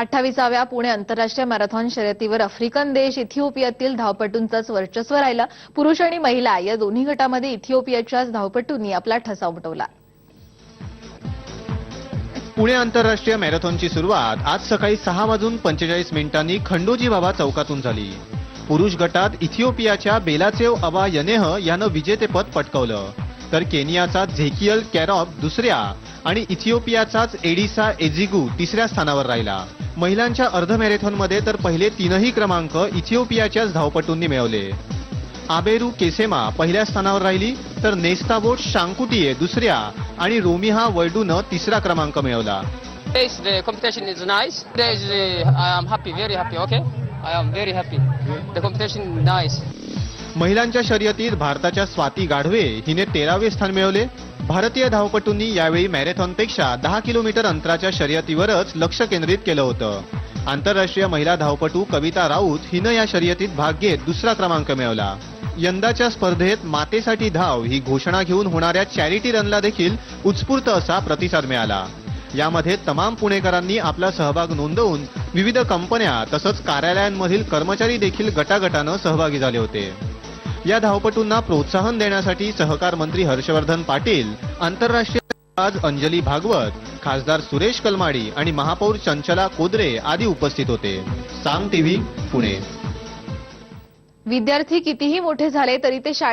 अठ्ठावीसाव्या पुणे आंतरराष्ट्रीय marathon शर्यतीवर African देश इथिओपियातील धावपटूंचंच वर्चस्व राहिलं. पुरुष आणि महिला या दोन्ही गटामध्ये इथिओपियाच्याच धावपटूंनी आपला ठसा उमटवला पुणे आंतरराष्ट्रीय मॅरेथॉनची सुरुवात आज सकाळी सहा वाजून पंचेचाळीस मिनिटांनी खंडोजी बाबा चौकातून झाली. पुरुष गटात इथिओपियाच्या बेलाचेव अबा यनेह यानं विजेतेपद पटकवलं. तर केनियाचा झेकियल कॅरॉप दुसऱ्या आणि इथिओपियाचाच एडिसा एझिगू तिसऱ्या स्थानावर राहिला. महिलांच्या अर्ध मॅरेथॉनमध्ये तर पहिले तीनही क्रमांक इथिओपियाच्याच धावपटूंनी मिळवले आबेरू केसेमा पहिल्या स्थानावर राहिली तर नेस्ताबोट शांकुटीये दुसऱ्या आणि रोमिहा वैडूनं तिसरा क्रमांक मिळवला Yes, the competition is nice. There is, uh, I am happy, very happy. Okay, I nice महिलांच्या शर्यतीत भारताच्या स्वाती गाढवे हिने तेरावे स्थान मिळवले. भारतीय धावपटूंनी यावेळी मॅरेथॉनपेक्षा दहा किलोमीटर अंतराच्या शर्यतीवरच लक्ष केंद्रित केलं होतं. आंतरराष्ट्रीय महिला धावपटू कविता राऊत हिनं या शर्यतीत भाग घेत दुसरा क्रमांक मिळवला. यंदाच्या स्पर्धेत मातेसाठी धाव ही घोषणा घेऊन होणाऱ्या चॅरिटी रनला देखील उत्स्फूर्त असा प्रतिसाद मिळाला. यामध्ये तमाम पुणेकरांनी आपला सहभाग नोंदवून विविध कंपन्या तसंच कार्यालयांमधील कर्मचारी देखील गटागटानं सहभागी झाले होते. या धावपटूंना प्रोत्साहन देण्यासाठी सहकार मंत्री हर्षवर्धन पाटील आंतरराष्ट्रीय आज अंजली भागवत खासदार सुरेश कलमाडी आणि महापौर चंचला कोदरे आदी उपस्थित होते. सांग टीव्ही पुणे. विद्यार्थी कितीही मोठे झाले तरी ते शाळेत